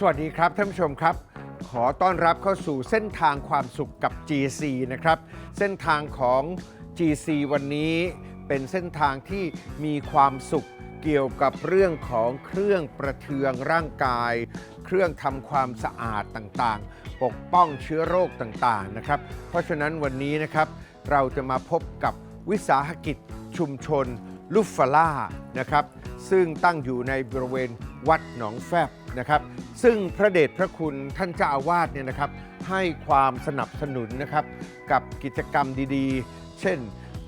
สวัสดีครับท่านผู้ชมครับ ขอต้อนรับเข้าสู่เส้นทางความสุขกับ GC นะครับ เส้นทางของ GC วันนี้เป็นเส้นทางที่มีความสุขเกี่ยวกับเรื่องของเครื่องประเทืองร่างกาย เครื่องทำความสะอาดต่างๆ ปกป้องเชื้อโรคต่างๆนะครับ เพราะฉะนั้นวันนี้นะครับ เราจะมาพบกับวิสาหกิจชุมชนลุฟฟาล่านะครับ ซึ่งตั้งอยู่ในบริเวณวัดหนองแฟบ นะครับ ซึ่งพระเดชพระคุณท่านเจ้าอาวาสเนี่ยนะครับ ให้ความสนับสนุนนะครับ กับกิจกรรมดีๆ เช่น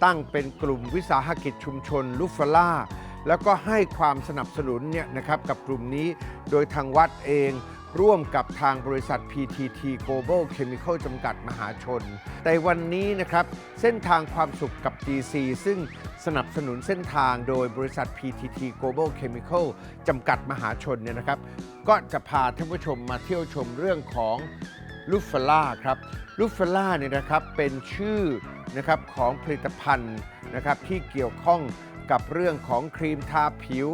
ตั้งเป็นกลุ่มวิสาหกิจชุมชนลูฟฟาล่าแล้วก็ให้ความสนับสนุนเนี่ยนะครับกับกลุ่มนี้โดยทางวัดเอง ร่วมกับทางบริษัท PTT Global Chemical จำกัดมหาชนแต่วันนี้นะครับ เส้นทางความสุขกับ GC ซึ่งสนับสนุนเส้นทางโดยบริษัท PTT Global Chemical จำกัดมหาชนเนี่ยนะครับ ก็จะพาท่านผู้ชมมาเที่ยวชมเรื่องของลูฟฟล่าครับลูฟฟล่าเนี่ยนะครับเป็นชื่อนะครับของผลิตภัณฑ์นะครับที่เกี่ยวข้อง กับเรื่องของครีมทาผิว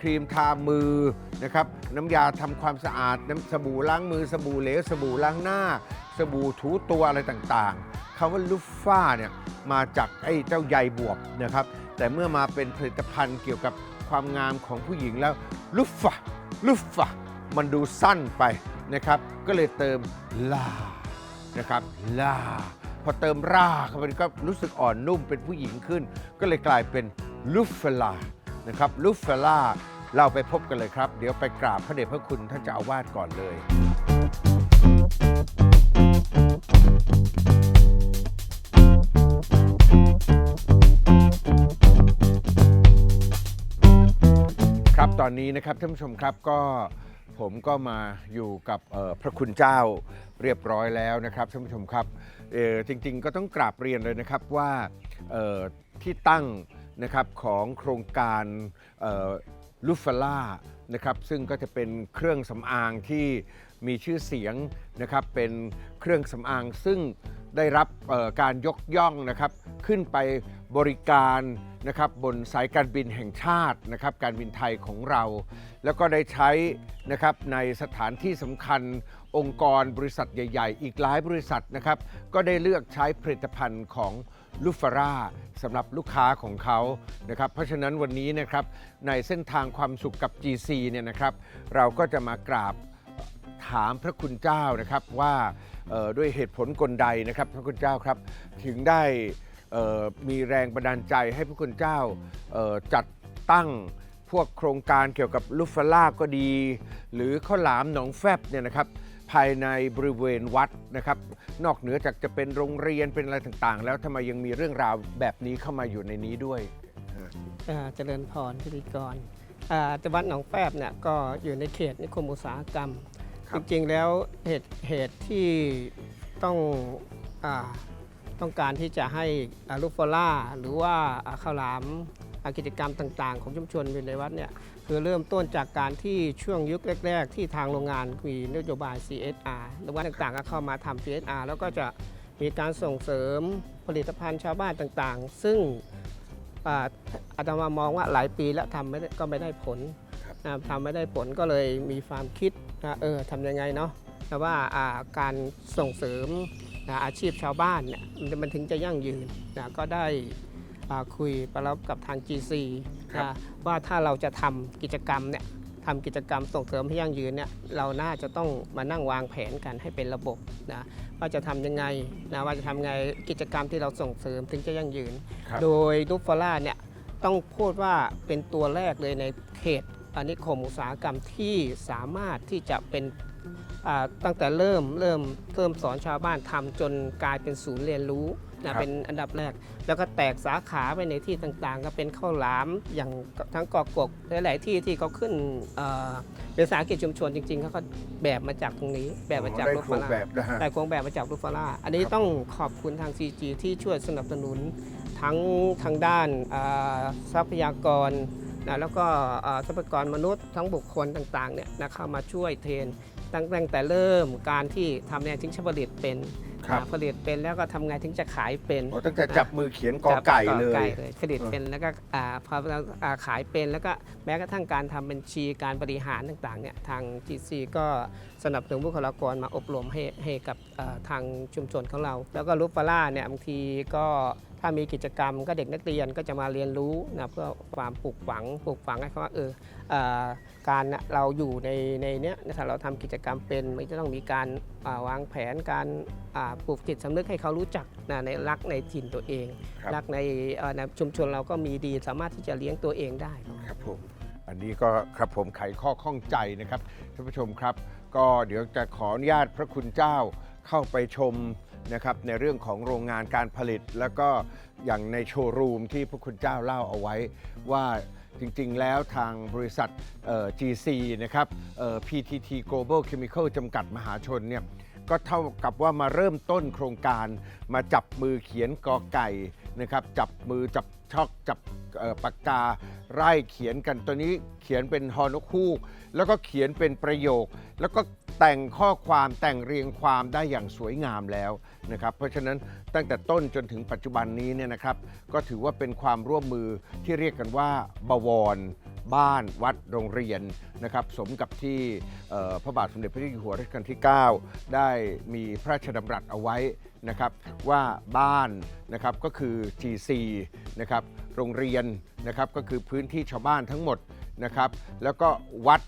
ครีมทามือนะครับน้ำยาทำความสะอาดน้ำสบู่ล้างมือสบู่เหลวสบู่ล้างหน้า สบู่ถูตัวอะไรต่างๆคำว่าลูฟ้าเนี่ยมาจากไอ้เจ้าใยบวบนะครับแต่เมื่อมาเป็นผลิตภัณฑ์เกี่ยวกับความงามของผู้หญิงแล้วลูฟฟาลูฟฟามันดูสั้นไปนะครับ ก็เลยเติมลานะครับลา พอเติมราเข้าไปก็รู้สึกอ่อนนุ่มเป็นผู้หญิงขึ้น ก็เลยกลายเป็นลูฟเฟลานะครับลูฟเฟลาเราไปพบกันเลยครับ เดี๋ยวไปกราบพระเดชพระคุณท่านเจ้าอาวาสก่อนเลยครับตอนนี้นะครับท่านผู้ชมครับก็ผมก็มาอยู่กับพระคุณเจ้าเรียบร้อยแล้วนะครับท่านผู้ชมครับ เออจริงๆ ก็ต้องกราบเรียนเลยนะครับว่าเอ่อที่ตั้งนะครับของโครงการลูฟล่านะครับซึ่งก็จะเป็นเครื่องสำอางที่มีชื่อเสียงนะครับเป็นเครื่องสำอางซึ่งได้รับการยกย่องนะครับขึ้นไปบริการนะครับบนสายการบินแห่งชาตินะครับการบินไทยของเรา แล้วก็ได้ใช้นะครับในสถานที่สำคัญ องค์กรบริษัทใหญ่ ๆ อีกหลายบริษัทนะครับ ก็ได้เลือกใช้ผลิตภัณฑ์ของลูฟาร่าสำหรับลูกค้าของเขานะครับ เพราะฉะนั้นวันนี้นะครับในเส้นทางความสุขกับ GC เนี่ยนะครับ เราก็จะมากราบถามพระคุณเจ้านะครับว่าออด้วยเหตุผลกลใดนะครับ พระคุณเจ้าครับ ถึงได้มีแรงบันดาลใจให้พระคุณเจ้าจัดตั้งพวกโครงการเกี่ยวกับลูฟาล่าก็ดี หรือข้าวหลามหนองแฟบเนี่ยนะครับ ภายในบริเวณวัดนะครับ นอกเหนือจากจะเป็นโรงเรียนเป็นอะไรต่างๆ แล้วทำไมยังมีเรื่องราวแบบนี้เข้ามาอยู่ในนี้ด้วยอ่าเจริญพรพิธีกรอ่าจังหวัดหนองแฟบเนี่ยก็อยู่ในเขตนิคมอุตสาหกรรมครัจบริงๆแล้วเหตุเหตุที่ต้องอาต้องการที่จะให้อ่าลูกฟอล่าหรือว่าอ่าข้าวหลามอ่ากิจกรรมต่างๆ ของชุมชนอยู่ในวัดเนี่ย คือเริ่มต้นจากการที่ช่วงยุคแรก ๆ ที่ทางโรงงานมีนโยบาย CSR หรือว่าต่างๆก็เข้ามาทำ CSR แล้วก็จะมีการส่งเสริมผลิตภัณฑ์ชาวบ้านต่างๆ ซึ่งอ่าอาตมามองว่าหลายปีแล้วทำไม่ได้ก็ไม่ได้ผลนะทำไม่ได้ผลก็เลยมีความคิดนะเออทำยังไงเนาะแต่ว่าอ่าการส่งเสริมนะอาชีพชาวบ้านเนี่ยมันมันถึงจะยั่งยืนนะก็ได้อ่าคุยไปแล้วกับทาง GC ครับ นะว่าถ้าเราจะทำกิจกรรมเนี่ยทำกิจกรรมส่งเสริมให้ยั่งยืนเนี่ยเราน่าจะต้องมานั่งวางแผนกันให้เป็นระบบนะว่าจะทำยังไงนะว่าจะทำไงกิจกรรมที่เราส่งเสริมถึงจะยั่งยืนครับโดยลูฟฟาร่าเนี่ยต้องพูดว่าเป็นตัวแรกเลยในเขตอานิคมอุตสาหกรรมที่สามารถที่จะเป็นอ่าตั้งแต่เริ่มเริ่มเริ่มสอนชาวบ้านทำจนกลายเป็นศูนย์เรียนรู้ครั นะบเป็นอันดับแรก แล้วก็แตกสาขาไปในที่ต่างๆ ก็เป็นข้าวหลามอย่างทั้งกอกกหลายๆที่ที่เขาขึ้นเอ่อเป็นสาหกิจชุมชนจริงๆเขาก็แบบมาจากตรงนี้ แบบมาจากได้ลูกครูฟาร่าแบบนะฮะแต่โครงแบบมาจากลูฟาร่าอันนี้ต้องขอบคุณทาง CG ที่ช่วยสนับสนุนทั้งทางด้านอ่าทรัพยากรนะแล้วก็อ่าทรัพยากรมนุษย์ทั้งบุคคลต่างๆเนี่ยนะเข้ามาช่วยเทรนตั้งตั้งแต่เริ่มการที่ทำแนวทิ้งชผลิตเป็น ครับอ่าผลิตเป็นแล้วก็ทำไงถึงจะขายเป็นโอ้ตั้งแต่จับมือเขียนกอไก่เลยผลิตเป็นแล้วก็อ่าพอเราอ่าขายเป็นแล้วก็แม้กระทั่งการทำบัญชีการบริหารต่างๆเนี่ยทาง GC ก็สนับสนุนบุคลากรมาอบรมให้ให้กับอ่าทางชุมชนของเรา แล้วก็รูปปลาร่าเนี่ยบางทีก็ ถ้ามีกิจกรรมก็เด็กนักเรียนก็จะมาเรียนรู้นะเพื่อความปลูกฝังปลูกฝังให้เขาว่าเอออ่าการเราอยู่ในในเนี้ยถ้าเราทำกิจกรรมเป็นมันจะต้องมีการอ่าวางแผนการอ่าปลูกจิตสำนึกให้เขารู้จักนะในรักในถิ่นตัวเองครับรักในเอ่อในชุมชนเราก็มีดีสามารถที่จะเลี้ยงตัวเองได้ครับครับผมอันนี้ก็ครับผมไขข้อข้องใจนะครับท่านผู้ชมครับ ก็เดี๋ยวจะขออนุญาตพระคุณเจ้าเข้าไปชม นะครับในเรื่องของโรงงานการผลิต แล้วก็อย่างในโชว์รูมที่พระคุณเจ้าเล่าเอาไว้ว่าจริงๆ แล้วทางบริษัท GC นะครับ PTT Global Chemical จำกัดมหาชนเนี่ยก็เท่ากับว่ามาเริ่มต้นโครงการมาจับมือเขียนกอไก่นะครับจับมือจับช็อกจับปากกาไร่เขียนกันตัวนี้เขียนเป็นฮอนกคูก แล้วก็เขียนเป็นประโยค แล้วก็ แต่งข้อความแต่งเรียงความได้อย่างสวยงามแล้วนะครับ เพราะฉะนั้นตั้งแต่ต้นจนถึงปัจจุบันนี้เนี่ยนะครับ ก็ถือว่าเป็นความร่วมมือที่เรียกกันว่าบวร บ้านวัดโรงเรียนนะครับ สมกับที่พระบาทสมเด็จพระเจ้าอยู่หัวรัชกาลที่ 9 ได้มีพระราชดำรัสเอาไว้นะครับว่าบ้านนะครับก็คือ GC นะครับโรงเรียนนะครับก็คือพื้นที่ชาวบ้านทั้งหมดนะครับ แล้วก็วัด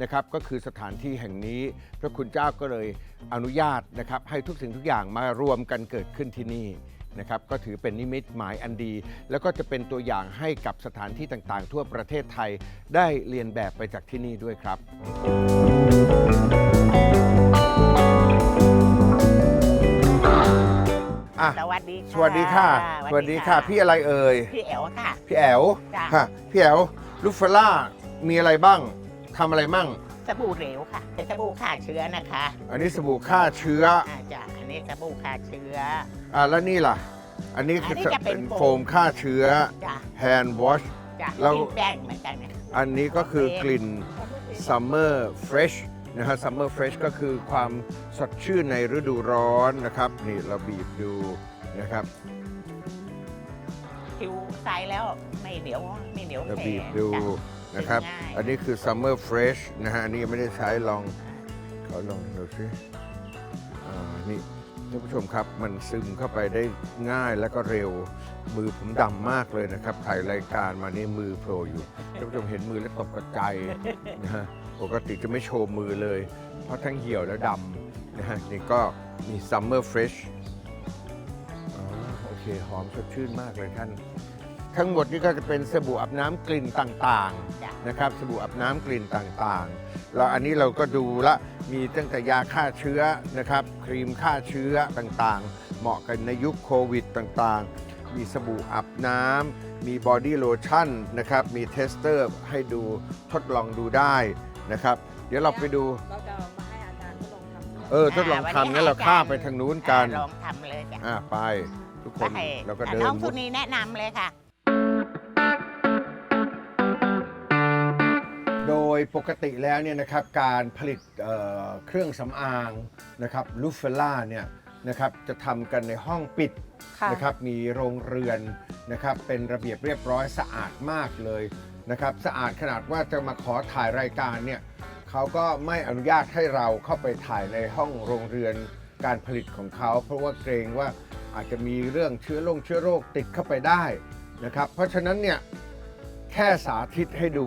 นะครับก็คือสถานที่แห่งนี้ พระคุณเจ้าก็เลยอนุญาตนะครับให้ทุกสิ่งทุกอย่างมารวมกันเกิดขึ้นที่นี่นะครับก็ถือเป็นนิมิตหมายอันดี แล้วก็จะเป็นตัวอย่างให้กับสถานที่ต่างๆ ทั่วประเทศไทยได้เรียนแบบไปจากที่นี่ด้วยครับ อะ สวัสดีค่ะสวัสดีค่ะ สวัสดีค่ะ พี่อะไรเอ่ย พี่แอ๋วค่ะ พี่แอ๋วจ้ะ ค่ะพี่แอ๋วลูฟเฟล่ามีอะไรบ้าง ทำอะไรมั่ง สบู่เหลวค่ะเป็นสบู่ฆ่าเชื้อนะคะอันนี้สบู่ฆ่าเชื้ออ่าจ้ะอันนี้สบู่ฆ่าเชื้อ อะแล้วนี่ล่ะ อันนี้คืออันนี้จะเป็นโฟโฟมมฆ่าเชื้อ จ้ะ hand wash จ้ะแล้ว กินแป้งเหมือนกันนะ อันนี้ก็คือกลิ่น Summer Fresh นะฮะ Summer Fresh ก็คือความสดชื่นในฤดูร้อนนะครับ นี่เราบีบดูนะครับผิวใสแล้วไม่เหนียวไม่เหนียวเราแข็บีบงดู จ้ะ นะครับง่ายอันนี้คือ Summer Fresh นะฮะ อันนี้ยังไม่ได้ใช้ลอง ขอลองดูสิอ่านี่ท่านผู้ชมครับ มันซึมเข้าไปได้ง่ายแล้วก็เร็ว มือผมดำมากเลยนะครับ ถ่ายรายการมานี่มือโผล่อยู่ ท่านผู้ชมเห็นมือแล้วตกกระใจายนะฮะ ปกติจะไม่โชว์มือเลย เพราะทั้งเหี่ยวและดำนะฮะ นี่ก็มี Summer Fresh อ๋อโอเค หอมสดชื่นมากเลยท่าน ทั้งหมดนี่ก็จะเป็นสบู่อาบน้ำกลิ่นต่างจ้ะ ๆนะครับสบู่อาบน้ำกลิ่นต่างๆแล้วอันนี้เราก็ดูละมีตั้งแต่ยาฆ่าเชื้อนะครับครีมฆ่าเชื้อต่างๆ เหมาะกันในยุคโควิดต่างๆ มีสบู่อาบน้ำมีบอดี้โลชั่นนะครับมีเทสเตอร์ให้ดูทดลองดูได้นะครับ เดี๋ยวเราไปดูเราจะมาให้อาจารย์ทดลองทำเออทดลองทำงั้นเราข้ามไปทางนู้นกัน อ่าลองทำเลยจ้ะอ่าไปทุกคนให้เราก็อ่าเดิน้นองมุสุดนีแนะนำเลยค่ะ ยปกติแล้วเนี่ยนะครับการผลิตเอ่อเครื่องสำอางนะครับลูฟเฟล่าเนี่ยนะครับจะทำกันในห้องปิดค่ะนะครับมีโรงเรือนนะครับเป็นระเบียบเรียบร้อยสะอาดมากเลยนะครับสะอาดขนาดว่าจะมาขอถ่ายรายการเนี่ยเขาก็ไม่อนุญาตให้เราเข้าไปถ่ายในห้องโรงเรือนการผลิตของเขา เพราะว่าเกรงว่าอาจจะมีเรื่องเชื้อโรคเชื้อโรคติดเข้าไปได้นะครับเพราะฉะนั้นเนี่ยแค่สาธิตให้ดู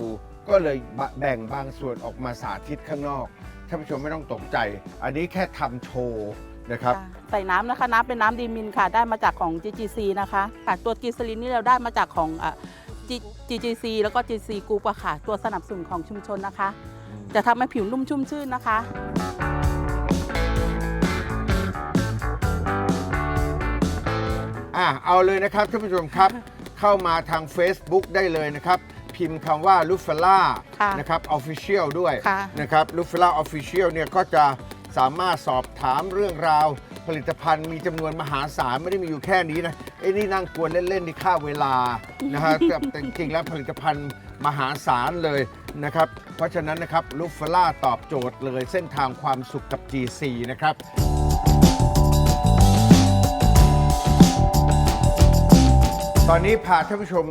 ก็เลยแบ่งบางส่วนออกมาสาธิตข้างนอกท่านผู้ชมไม่ต้องตกใจ อันนี้แค่ทำโชว์นะครับค่ะใส่น้ำนะคะ น้ำเป็นน้ำดีมินค่ะ ได้มาจากของ GGC นะคะค่ะตัวกิสลินนี่เราได้มาจากของอะ G- GGC แล้วก็ GC กรุ๊ปอะค่ะ ตัวสนับสนุนของชุมชนนะคะ จะทำให้ผิวนุ่มชุ่มชื่นนะคะ อะเอาเลยนะครับท่านผู้ชมครับ เข้ามาทาง Facebook ได้เลยนะครับ พิมพ์คำว่าลูฟล่านะครับออฟฟิเชียลด้วยะนะครับลูฟล่าออฟฟิเชียลเนี่ยก็จะสามารถสอบถามเรื่องราว ผลิตภัณฑ์มีจำนวนมหาศาลไม่ได้มีอยู่แค่นี้นะไอ้นี่นั่งกวนเล่นๆที่ค่าเวลานะฮะ แต่แต่จริงๆแล้วผลิตภัณฑ์มหาศาลเลยนะครับ เพราะฉะนั้นนะครับลูฟเฟล่าตอบโจทย์เลยเส้นทางความสุขกับ GC นะครับ ตอนนี้พาท่านผู้ชม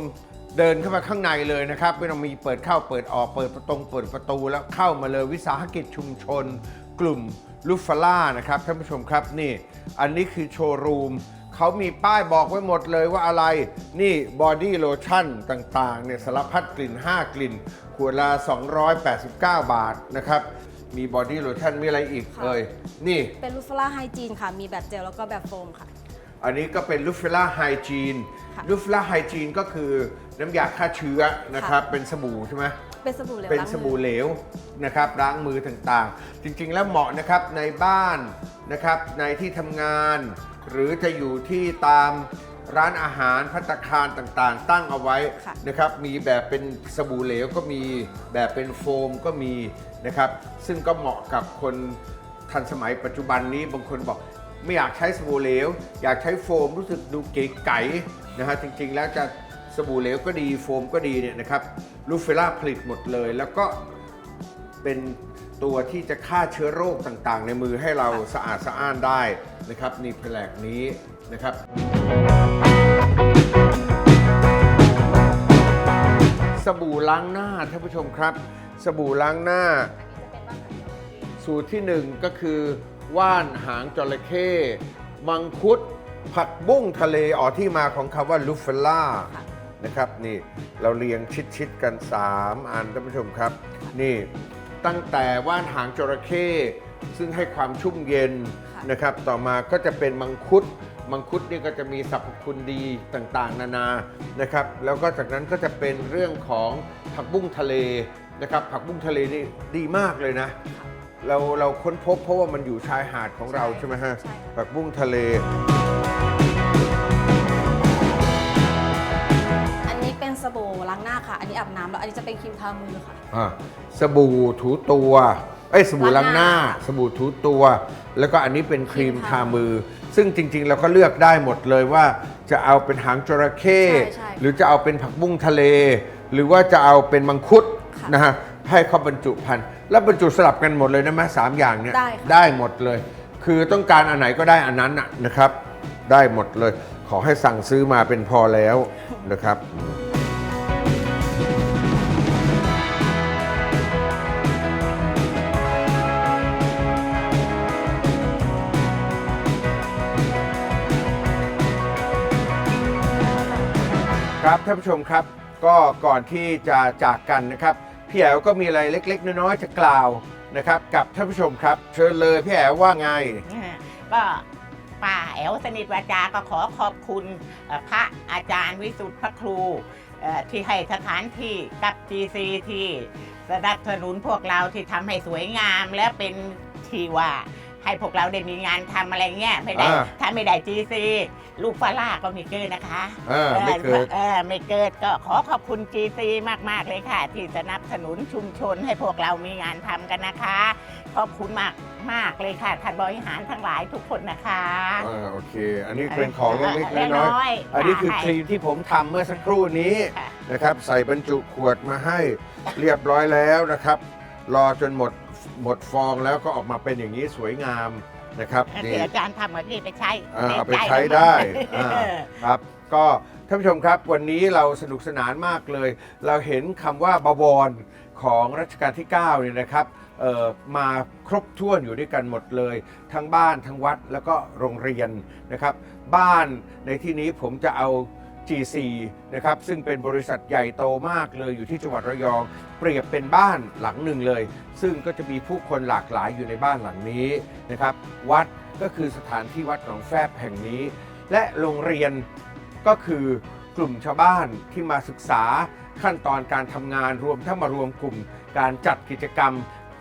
เดินเข้ามาข้างในเลยนะครับ ไม่ต้องมีเปิดเข้าเปิดออกเปิดประตงเปิดประตูแล้วเข้ามาเลยวิสาหกิจชุมชน กลุ่มลูฟาล่านะครับท่านผู้ชมครับนี่ อันนี้คือโชว์รูมเขามีป้ายบอกไว้หมดเลยว่าอะไร นี่บอดี้โลชั่นต่างๆเนี่ยสารพัดกลิ่น 5 กลิ่น ขวดละ 289 บาทนะครับ มีบอดี้โลชั่นมีอะไรอีกค่ะ เอ่ยนี่ เป็นลูฟล่าไฮจีนค่ะ มีแบบเจลแล้วก็แบบโฟมค่ะ อันนี้ก็เป็นลูฟ e ล่าไฮจีน ค่ะลูฟ e ล่าไฮจีนก็คือน้ำยาฆ่าเชื้อนะครับ เป็นสบู่ใช่ไหมเป็นสบู่เหลวเป็นล้างสมือบู่เหลวนะครับล้างมือต่างๆ จริงๆแล้วเหมาะนะครับในบ้านนะครับในที่ทำงาน หรือจะอยู่ที่ตามร้านอาหารพัตตาคารต่างๆ ตั้งเอาไว้ค่ะ นะครับมีแบบเป็นสบู่เหลวก็มีแบบเป็นโฟมก็มีนะครับซึ่งก็เหมาะกับคนทันสมัยปัจจุบันนี้บางคนบอก ไม่อยากใช้สบู่เหลว อยากใช้โฟมรู้สึกดูเก๋ไก๋นะฮะจริงๆแล้วจะสบู่เหลวก็ดีโฟมก็ดีเนี่ยนะครับลูเฟล่าผลิตหมดเลย แล้วก็เป็นตัวที่จะฆ่าเชื้อโรคต่างๆ ในมือให้เราสะอาดสะอ้านได้นะครับนี่แผลกนี้นะครับ สบู่ล้างหน้าท่านผู้ชมครับ สบู่ล้างหน้า สูตรที่หนึ่งก็คือ ว่านหางจระเข้มังคุด ผักบุ้งทะเลอ๋อที่มาของคำว่าลูฟเฟล่าค่ะนะครับนี่เราเรียงชิดๆกัน 3 อันท่านผู้ชมครับ นี่ตั้งแต่ว่านหางจระเข้ซึ่งให้ความชุ่มเย็นค่ะนะครับ ต่อมาก็จะเป็นมังคุด มังคุดนี่ก็จะมีสรรพคุณดีต่างๆ นานานะครับ แล้วก็จากนั้นก็จะเป็นเรื่องของผักบุ้งทะเลนะครับ ผักบุ้งทะเลนี่ดีมากเลยนะ เราเราค้นพบเพราะว่ามันอยู่ชายหาดของเราใช่ไหมฮะใช่ค่ะ ผักบุ้งทะเล อันนี้เป็นสบู่ล้างหน้าค่ะ อันนี้อาบน้ำแล้ว อันนี้จะเป็นครีมทามือค่ะ อะสบู่ถูตัวเอ้ยสบู่ล้างหน้า ล้างหน้าสบู่ถูตัว แล้วก็อันนี้เป็นครีมครีมทาทามืมืออซึ่งจริงๆ เราก็เลือกได้หมดเลยว่า จะเอาเป็นหางจระเข้ใช่ใช่หรือจะเอาเป็นผักบุ้งทะเล หรือว่าจะเอาเป็นมังคุดค่ะ นะฮะให้เขาบรรจุพันธุ์ แล้วบรรจุสลับกันหมดเลยนะแม่สามอย่างเนี่ยได้ค่ะ ได้หมดเลย คือต้องการอันไหนก็ได้อันนั้นน่ะนะครับ ได้หมดเลย ขอให้สั่งซื้อมาเป็นพอแล้วนะครับ ครับท่านผู้ชมครับก็ก่อนที่จะจากกันนะครับ พี่แอ๋วก็มีอะไรเล็ก ๆ น้อยๆจะกล่าวนะครับ กับท่านผู้ชมครับ เชิญเลยพี่แอ๋วว่าไง ก็ป้าแอวสนิทวาจาก็ขอขอบคุณเอ่อพระอาจารย์วิสุทธิพระครูเอ่อที่ให้สถานที่กับ GC ที่สนับสนุนพวกเราที่ทำให้สวยงามและเป็นที่ว่า ให้พวกเราได้มีงานทำอะไรเงี้ยไม่ได้อ่า ถ้าไม่ได้ GC ลูกฟาล่าก็ไม่เกิดนะคะเออไม่เกิดเออไม่เกิดก็ขอขอบคุณ GC มาก ๆ เลยค่ะ ที่สนับสนุนชุมชนให้พวกเรามีงานทำกันนะคะ ขอบคุณมากมากเลยค่ะท่านบริหารทั้งหลายทุกคนนะคะอ่าโอเค อันนี้เป็นของเล็กๆเล็กน้อยน้อยๆอันนี้คือครีมที่ผมทำเมื่อสักครู่นี้ค่ะ นะครับ ใส่บรรจุขวดมาให้เรียบร้อยแล้วนะครับ รอจนหมด หมดฟองแล้วก็ออกมาเป็นอย่างนี้สวยงามนะครับที่อาจารย์ทำแบบนี้ไปใช้อ่าเอาไปในใช้แล้วได้เออ่าอครับ ก็ท่านผู้ชมครับวันนี้เราสนุกสนานมากเลย เราเห็นคำว่าบวรของรัชกาลที่9เนี่ยนะครับเอ่อมาครบถ้วนอยู่ด้วยกันหมดเลย ทั้งบ้านทั้งวัดแล้วก็โรงเรียนนะครับ บ้านในที่นี้ผมจะเอา G4 นะครับซึ่งเป็นบริษัทใหญ่โตมากเลยอยู่ที่จังหวัดระยอง เปรียบเป็นบ้านหลังหนึ่งเลย ซึ่งก็จะมีผู้คนหลากหลายอยู่ในบ้านหลังนี้นะครับวัดก็คือสถานที่วัดหนองแฟบแห่งนี้ และโรงเรียนก็คือกลุ่มชาวบ้านที่มาศึกษาขั้นตอนการทำงานรวมทั้งมารวมกลุ่ม การจัดกิจกรรม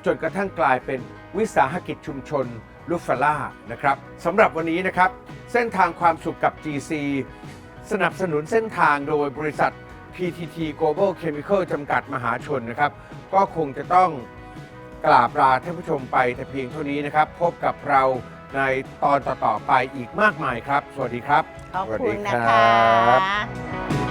จนกระทั่งกลายเป็นวิสาหกิจชุมชนลูฟาล่านะครับสำหรับวันนี้นะครับ เส้นทางความสุขกับ GC สนับสนุนเส้นทางโดยบริษัท PTT Global Chemical จำกัดมหาชนนะครับ ก็คงจะต้องกราบลาท่านผู้ชมไปแต่เพียงเท่านี้นะครับ พบกับเราในตอนต่อๆไปอีกมากมายครับ สวัสดีครับ ขอบสวัสคุดีณคนะรัคะบ